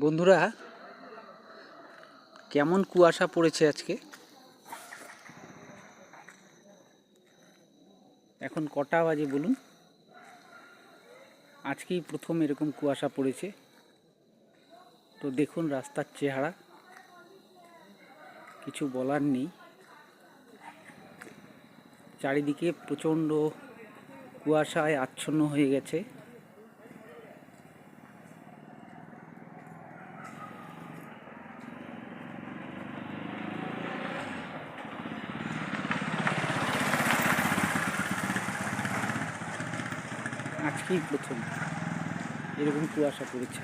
বন্ধুরা, কেমন কুয়াশা পড়েছে আজকে? এখন কটা বাজে বলুন? আজকেই প্রথম এরকম কুয়াশা পড়েছে। তো দেখুন রাস্তার চেহারা। কিছু বলার নেই। চারিদিকে প্রচণ্ড কুয়াশায় আচ্ছন্ন হয়ে গেছে। আজকেই প্রথম। এরকম কুয়াশা পড়েছে।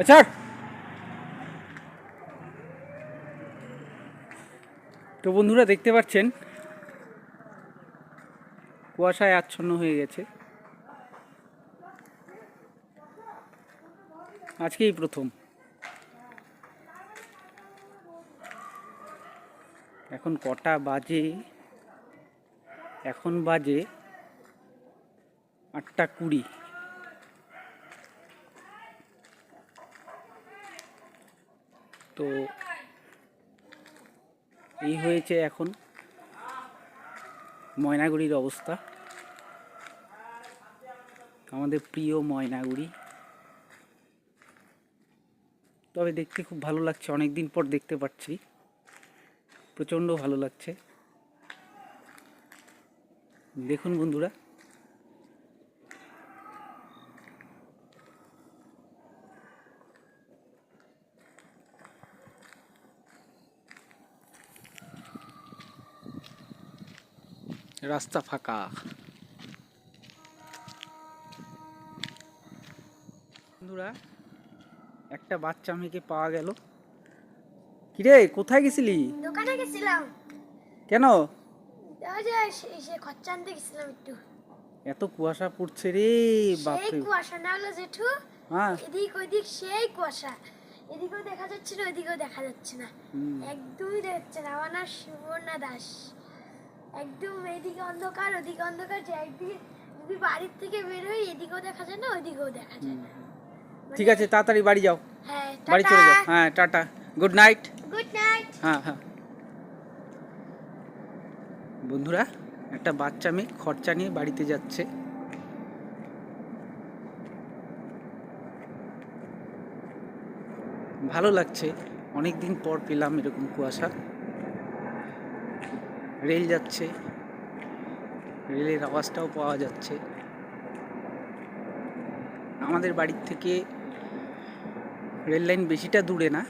আচ্ছা তো বন্ধুরা দেখতে পাচ্ছেন, কুয়াশায় আচ্ছন্ন হয়ে গেছে। আজকেই প্রথম। এখন কটা বাজে? এখন বাজে আটটা কুড়ি। তো এই হয়েছে এখন ময়নাগুড়ির অবস্থা। আমাদের প্রিয় ময়নাগুড়ি। তবে দেখতে খুব ভালো লাগছে অনেক দিন পর দেখতে পাচ্ছি। প্রচণ্ড ভালো লাগছে। দেখুন বন্ধুরা রাস্তা ফাঁকা। বন্ধুরা একটা বাচ্চা মেয়েকে পাওয়া গেল। কিরে কোথায় গেছিলি? দোকানে গেছিলাম। কেন? সে- সে খরচা আনতে গেছিলাম একটু। এত কুয়াশা পড়ছে রে সেই কুয়াশা না হলো জেঠু হ্যাঁ। এদিক ওইদিক সেই কুয়াশা। এদিকেও দেখা যাচ্ছে না ওইদিকেও দেখা যাচ্ছে না। একদমই দেখা যাচ্ছে না। আমার নাম সুবর্ণা দাস। একদম এদিকে অন্ধকার ওদিকে অন্ধকার যে একদিকে যদি বাড়ির থেকে বের হই এদিকেও দেখা যায় না ওইদিকেও দেখা যায়। না ঠিক আছে তাড়াতাড়ি বাড়ি যাও। হ্যাঁ বাড়ি চলে যাও। হ্যাঁ টাটা। গুড নাইট গুড নাইট হ্যাঁ হ্যাঁ। বন্ধুরা একটা বাচ্চা মেয়ে খরচা নিয়ে বাড়িতে যাচ্ছে। ভালো লাগছে। অনেক দিন পর পেলাম এরকম কুয়াশা। রেল যাচ্ছে। রেলের আওয়াজটাও পাওয়া যাচ্ছে। আমাদের বাড়ির থেকে রেল লাইন বেশিটা দূরে না।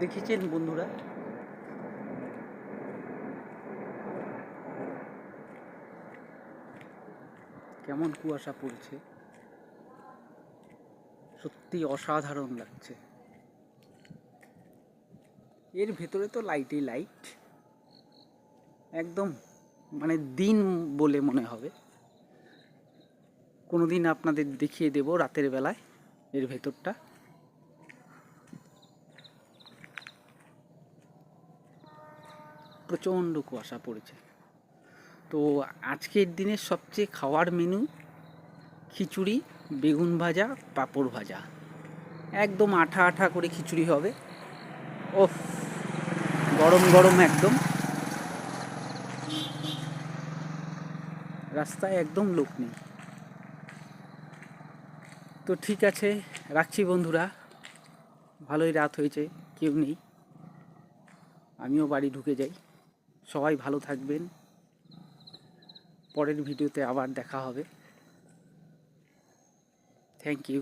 দেখেছেন বন্ধুরা? কেমন কুয়াশা পড়ছে। সত্যি অসাধারণ লাগছে। এর ভেতরে তো লাইটই লাইট একদম মানে দিন বলে মনে হবে। কোনোদিন আপনাদের দেখিয়ে দেব রাতের বেলায় এর ভেতরটা। প্রচণ্ড কুয়াশা পড়েছে। তো আজকের দিনের সবচেয়ে খাওয়ার মেনু খিচুড়ি, বেগুন ভাজা, পাঁপড় ভাজা। একদম আঠা আঠা করে খিচুড়ি হবে। ও গরম গরম একদম। রাস্তায় একদম লোক নেই। তো ঠিক আছে, রাখছি বন্ধুরা। ভালোই রাত হয়েছে, কেউ নেই। আমিও বাড়ি ঢুকে যাই। সবাই ভালো থাকবেন। পরের ভিডিওতে আবার দেখা হবে। Thank you